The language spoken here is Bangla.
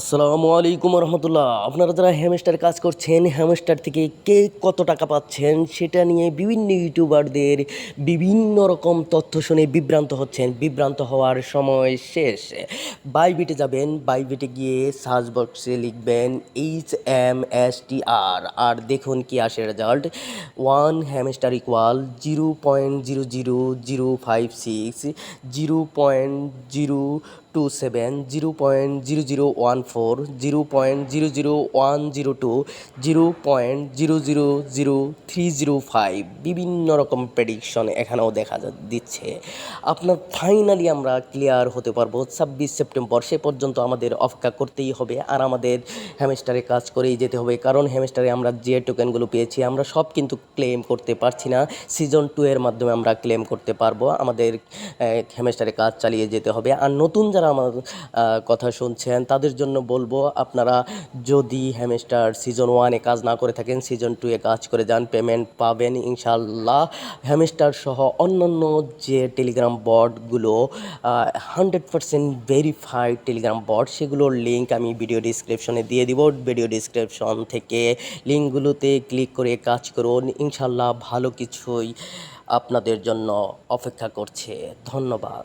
আসসালামু আলাইকুম রহমতুল্লাহ। আপনারা যারা হ্যামস্টার কাজ করছেন হ্যামস্টার থেকে কে কত টাকা পাচ্ছেন সেটা নিয়ে বিভিন্ন ইউটিউবারদের বিভিন্ন রকম তথ্য শুনে বিভ্রান্ত হচ্ছেন। বিভ্রান্ত হওয়ার সময় শেষ। বাইবিটে যাবেন বাইবিটে গিয়ে সার্চ বক্সে লিখবেন H M S T R আর দেখুন কি আসে result one Hamster equal zero point zero zero zero five six zero point zero two seven zero point zero zero one four zero point zero zero one zero two zero point zero zero zero three zero five বিভিন্ন রকম প্রেডিকশন এখানেও দেখা দিচ্ছে। আপনার ফাইনালি আমরা ক্লিয়ার হতে পারব ছাব্বিশ সেপ্টেম্বর, সে পর্যন্ত আমাদের অপেক্ষা করতেই হবে আর আমাদের হ্যামস্টারে কাজ করেই যেতে হবে, কারণ হ্যামস্টারে আমরা যে টোকেনগুলো পেয়েছি, আমরা সব কিন্তু ক্লেম করতে পারছি না। সিজন টু এর মাধ্যমে আমরা ক্লেম করতে পারব, আমাদের হ্যামস্টারে কাজ চালিয়ে যেতে হবে। আর নতুন যারা আমার কথা শুনছেন, তাদের জন্য বলব, আপনারা যদি হ্যামস্টার সিজন ওয়ানে কাজ না করে থাকেন সিজন টু এ কাজ করে যান পেমেন্ট পাবেন ইনশাল্লাহ হ্যামস্টার সহ অন্যান্য যে Telegram বটগুলো hundred percent verified Telegram bot সেগুলোর লিঙ্ক আমি ভিডিও ডিসক্রিপশনে দিয়ে দিব। ভিডিও ডিসক্রিপশন থেকে লিঙ্কগুলোতে ক্লিক করে কাজ করুন। ইনশাল্লাহ ভালো কিছুই আপনাদের জন্য অপেক্ষা করছে। ধন্যবাদ।